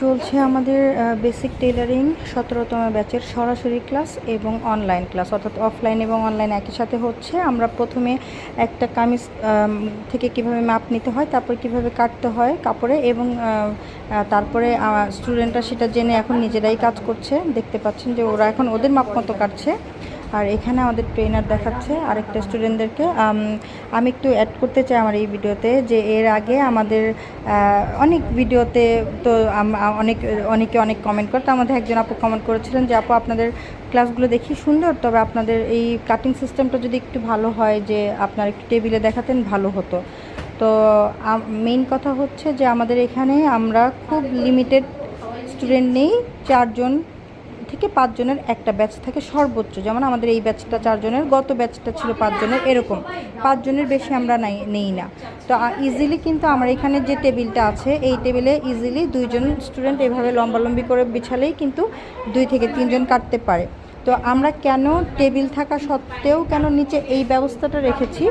চলছে আমাদের basic tailoring সতেরোতম ব্যাচের সরাসরি ক্লাস এবং অনলাইন ক্লাস অর্থাৎ অফলাইন এবং অনলাইন একই সাথে হচ্ছে। আমরা প্রথমে একটা কামিজ থেকে কীভাবে মাপ নিতে হয়, তারপর কীভাবে কাটতে হয় কাপড়ে এবং তারপরে স্টুডেন্টরা সেটা জেনে এখন নিজেরাই কাজ করছে। দেখতে পাচ্ছেন যে ওরা এখন ওদের মাপ মতো কাটছে। আর এখানে আমাদের ট্রেনার দেখাচ্ছে আরেকটা স্টুডেন্টদেরকে আমি একটু অ্যাড করতে চাই আমার এই ভিডিওতে যে এর আগে আমাদের অনেক ভিডিওতে তো অনেক, অনেকে অনেক কমেন্ট করতো আমাদের একজন আপু কমেন্ট করেছিলেন যে, আপু, আপনাদের ক্লাসগুলো দেখি, সুন্দর। তবে আপনাদের এই কাটিং সিস্টেমটা যদি একটু ভালো হয়, যে আপনার একটু টেবিলে দেখাতেন, ভালো হতো। তো মেইন কথা হচ্ছে যে, আমাদের এখানে আমরা খুব লিমিটেড স্টুডেন্ট নেই, চারজন থেকে পাঁচজনের একটা ব্যাচ থাকে সর্বোচ্চ। যেমন আমাদের এই ব্যাচটা চারজনের, গত ব্যাচটা ছিল পাঁচজনের, এরকম। পাঁচজনের বেশি আমরা নাই, নেই না। তো ইজিলি কিন্তু আমার এখানে যে টেবিলটা আছে, এই টেবিলে ইজিলি দুইজন স্টুডেন্ট এভাবে লম্বালম্বি করে বিছালেই কিন্তু দুই থেকে তিনজন কাটতে পারে। তো আমরা কেন টেবিল থাকা সত্ত্বেও কেন নিচে এই ব্যবস্থাটা রেখেছি?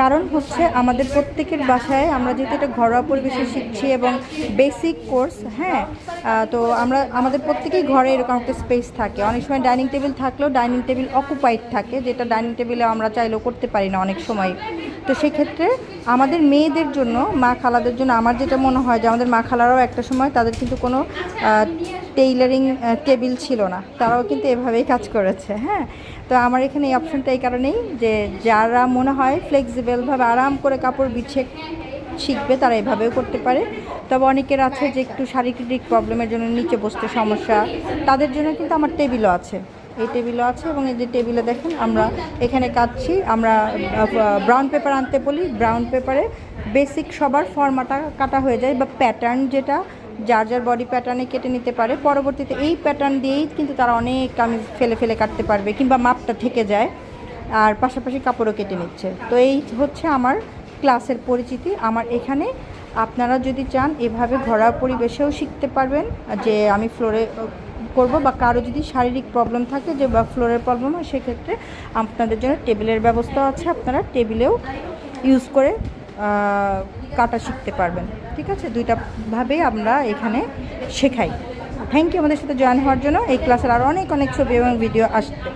কারণ হচ্ছে আমাদের প্রত্যেকের বাসায় আমরা যেহেতু এটা ঘরোয়া পরিবেশে শিখছি এবং বেসিক কোর্স হ্যাঁ তো আমরা, আমাদের প্রত্যেকেই ঘরে এরকম একটা স্পেস থাকে। অনেক সময় ডাইনিং টেবিল থাকলেও ডাইনিং টেবিল অকুপাইড থাকে, যেটা ডাইনিং টেবিলে আমরা চাইলেও করতে পারি না অনেক সময়। তো সেক্ষেত্রে আমাদের মেয়েদের জন্য, মা খালাদের জন্য আমার যেটা মনে হয় যে আমাদের মা খালারাও একটা সময় তাদের কিন্তু কোনো টেইলারিং টেবিল ছিল না। তারাও কিন্তু এভাবেই কাজ করেছে হ্যাঁ? তো আমার এখানে এই অপশনটা এই কারণেই যে যারা মনে হয় ফ্লেক্সিবলভাবে আরাম করে কাপড় বিছে শিখবে, তারা এভাবেও করতে পারে। তবে অনেকের আছে যে একটু শারীরিক প্রবলেমের জন্য নিচে বসতে সমস্যা। তাদের জন্য কিন্তু আমার টেবিলও আছে। এই টেবিলও আছে এবং এই যে টেবিলে দেখেন আমরা এখানে কাটছি, আমরা ব্রাউন পেপার আনতে বলি ব্রাউন পেপারে বেসিক সবার ফর্মাটা কাটা হয়ে যায় বা প্যাটার্ন যেটা, যার যার বডি প্যাটার্নে কেটে নিতে পারে। পরবর্তীতে এই প্যাটার্ন দিয়েই কিন্তু তারা অনেক কামিজ ফেলে ফেলে কাটতে পারবে কিংবা মাপটা থেকে যায়, আর পাশাপাশি কাপড়ও কেটে নিচ্ছে। তো এই হচ্ছে আমার ক্লাসের পরিচিতি। আমার এখানে আপনারা যদি চান, এভাবে ঘরোয়া পরিবেশেও শিখতে পারবেন, যে আমি ফ্লোরে করব বা কারও যদি শারীরিক প্রবলেম থাকে যে বা ফ্লোরের প্রবলেম হয়, সেক্ষেত্রে আপনাদের জন্য টেবিলের ব্যবস্থা আছে। আপনারা টেবিলেও ইউজ করে কাটা শিখতে পারবেন। ঠিক আছে? দুইটাভাবেই আমরা এখানে শেখাই। থ্যাংক ইউ আমাদের সাথে জয়েন হওয়ার জন্য। এই ক্লাসের আরও অনেক অনেক ছবি এবং ভিডিও আসবে।